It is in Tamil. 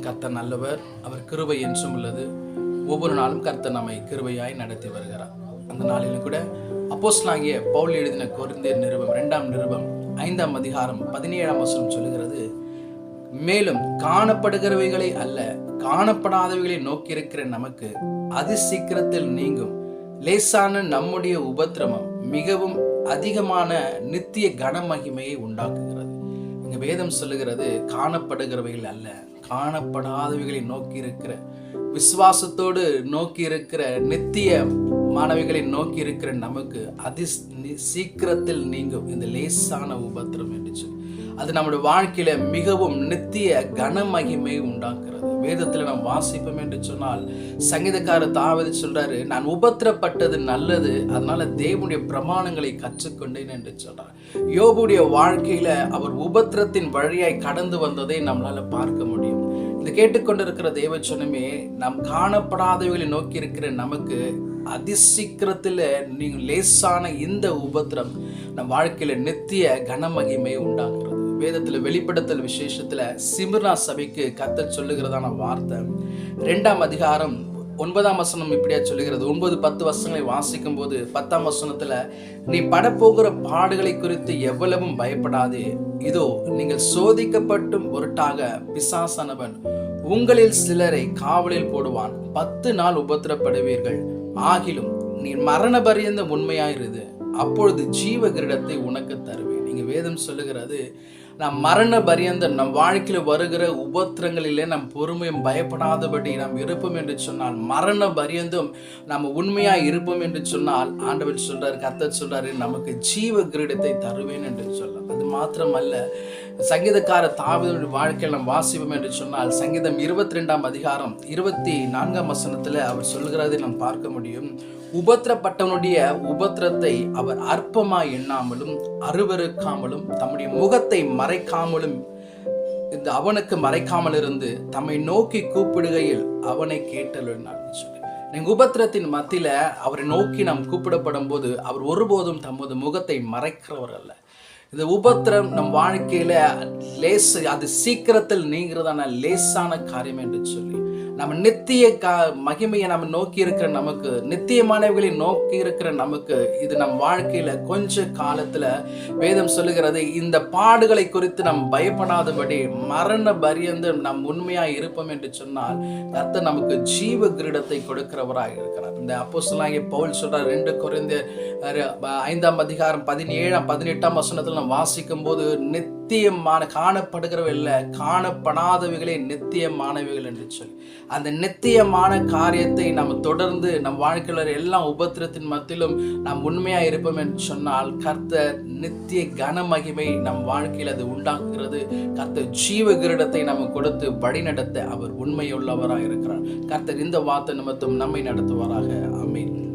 கர்த்தர் நல்லவர். அவர் கிருபை என்றும் உள்ளது. ஒவ்வொரு நாளும் கர்த்தர் நம்மை கிருபையாய் நடத்தி வருகிறார். அந்த நாளிலும் கூட அப்போஸ்தலனாகிய பவுல் எழுதின கொரிந்தியர் நிருபம் இரண்டாம் நிருபம் ஐந்தாம் அதிகாரம் பதினேழாம் வசனம் சொல்லுகிறது மேலும் காணப்படுகிறவைகளை அல்ல காணப்படாதவைகளை நோக்கியிருக்கிற நமக்கு அதி சீக்கிரத்தில் நீங்கும். லேசான நம்முடைய உபத்திரமம் மிகவும் அதிகமான நித்திய கனமகிமையை உண்டாக்குகிறது. இங்கு வேதம் சொல்லுகிறது காணப்படுகிறவைகள் அல்ல. காணப்படாதவைகளை நோக்கி இருக்கிற விசுவாசத்தோடு நோக்கி இருக்கிற நித்திய மாணவிகளை நோக்கி இருக்கிற நமக்கு அதி சீக்கிரத்தில் நீங்கும் இந்த லேசான உபத்திரம் என்று சொல்லி. அது நம்முடைய வாழ்க்கையில மிகவும் நித்திய கனமகிமை உண்டாக்குறது. வேதத்தில் நாம் வாசிப்போம் என்று சொன்னால் சங்கீதக்காரர் தாவது சொல்றாரு நான் உபத்திரப்பட்டது நல்லது அதனால தேவனுடைய பிரமாணங்களை கற்றுக்கொண்டேன் என்று சொல்றார். யோபுடைய வாழ்க்கையில அவர் உபத்திரத்தின் வழியாய் கடந்து வந்ததை நம்மளால பார்க்க முடியும். இதை கேட்டுக்கொண்டிருக்கிற சொன்னமே நாம் காணப்படாதவைகளை நோக்கி இருக்கிற நமக்கு அதிசீக்கிரத்தில் நீங்கள் லேசான இந்த உபத்திரம் நம் வாழ்க்கையில் நித்திய கனமகிமை உண்டாக்குறது வேதத்தில் வெளிப்படுத்தல் விசேஷத்துல சிமிர்னா சபைக்கு கத்தர் சொல்லுகிறதான வார்த்தை. ரெண்டாம் அதிகாரம் ஒன்பதாம் வசனம் இப்படியா சொல்லுகிறது. ஒன்பது பத்து வசனங்களை வாசிக்கும் போது பத்தாம் வசனத்துல நீ படப்போகிற பாடுகளை குறித்து எவ்வளவும் பயப்படாதே. இதோ நீங்கள் சோதிக்கப்பட்டும் பொருட்டாக பிசாசனவன் உங்களில் சிலரை காவலில் போடுவான். பத்து நாள் உபத்திரப்படுவீர்கள். ஆகிலும் நீ மரண பரியந்த உண்மையாயிருது அப்பொழுது ஜீவ கிரீடத்தை உனக்கு தருவேன். நீங்கள் வேதம் சொல்லுகிறது நாம் மரண பரியந்த நம் வாழ்க்கையில் வருகிற உபத்திரங்களிலே நம் பொறுமையும் பயப்படாதபடி நாம் இருப்போம் என்று சொன்னால் மரண பரியந்தும் நம்ம உண்மையாக இருப்போம் என்று சொன்னால் ஆண்டவர் சொல்றார் கர்த்தர் சொல்றாரு நமக்கு ஜீவ கிரீடத்தை தருவேன் என்று சொல்லலாம். அது மாத்திரமல்ல சங்கீதக்கார தாவிதனுடைய வாழ்க்கையில் நாம் வாசிப்போம் என்று சொன்னால் சங்கீதம் இருபத்தி ரெண்டாம் அதிகாரம் இருபத்தி நான்காம் வசனத்தில் அவர் சொல்கிறதை நாம் பார்க்க முடியும். உபத்திரப்பட்டவனுடைய உபத்திரத்தை அவர் அற்பமாய் எண்ணாமலும் இருக்காமலும் தம்முடைய முகத்தை மறைக்காமலும் இந்த அவனுக்கு மறைக்காமல் இருந்து தம்மை நோக்கி கூப்பிடுகையில் அவனை கேட்டலுனார் சொல்லி. எங்கள் உபத்திரத்தின் மத்தியில் அவரை நோக்கி நாம் கூப்பிடப்படும் போது அவர் ஒருபோதும் தமது முகத்தை மறைக்கிறவர் அல்ல. இந்த உபத்திரம் நம் வாழ்க்கையில் லேஸ் அது சீக்கிரத்தில் நீங்கிறதான லேசான காரியம் என்று சொல்லி நம்ம நித்திய கா மகிமையை நம்ம நோக்கி இருக்கிற நமக்கு நித்தியமானவர்களை நோக்கி இருக்கிற நமக்கு இது நம் வாழ்க்கையில கொஞ்ச காலத்துல வேதம் சொல்லுகிறது இந்த பாடுகளை குறித்து நாம் பயப்படாதபடி மரண பரியந்து நம் உண்மையா இருப்போம் என்று சொன்னால் கர்த்தர் நமக்கு ஜீவ கிரீடத்தை கொடுக்கிறவராக இருக்கிறார். இந்த அப்போஸ்தலனாகிய பவுல் சொல்றார் ரெண்டு குறைந்த ஐந்தாம் அதிகாரம் பதினேழாம் பதினெட்டாம் வசனத்தில் நாம் வாசிக்கும் போது நித்தியமான காணப்படுகிறவை இல்லை காணப்படாதவைகளே நித்தியமானவைகள் என்று சொல்லி. அந்த நித்தியமான காரியத்தை நாம் தொடர்ந்து நம் வாழ்க்கையில் எல்லா உபத்திரத்தின் மத்தியிலும் நாம் உண்மையா இருப்போம் என்று சொன்னால் கர்த்தர் நித்திய கன மகிமை நம் வாழ்க்கையில் அது உண்டாக்குகிறது. கர்த்தர் ஜீவ கிரீடத்தை நம்ம கொடுத்து வழிநடத்த அவர் உண்மையுள்ளவராக இருக்கிறார் கர்த்தர் இந்த வார்த்தை நிமித்தம் நம்மை நடத்துவாராக. ஆமென்.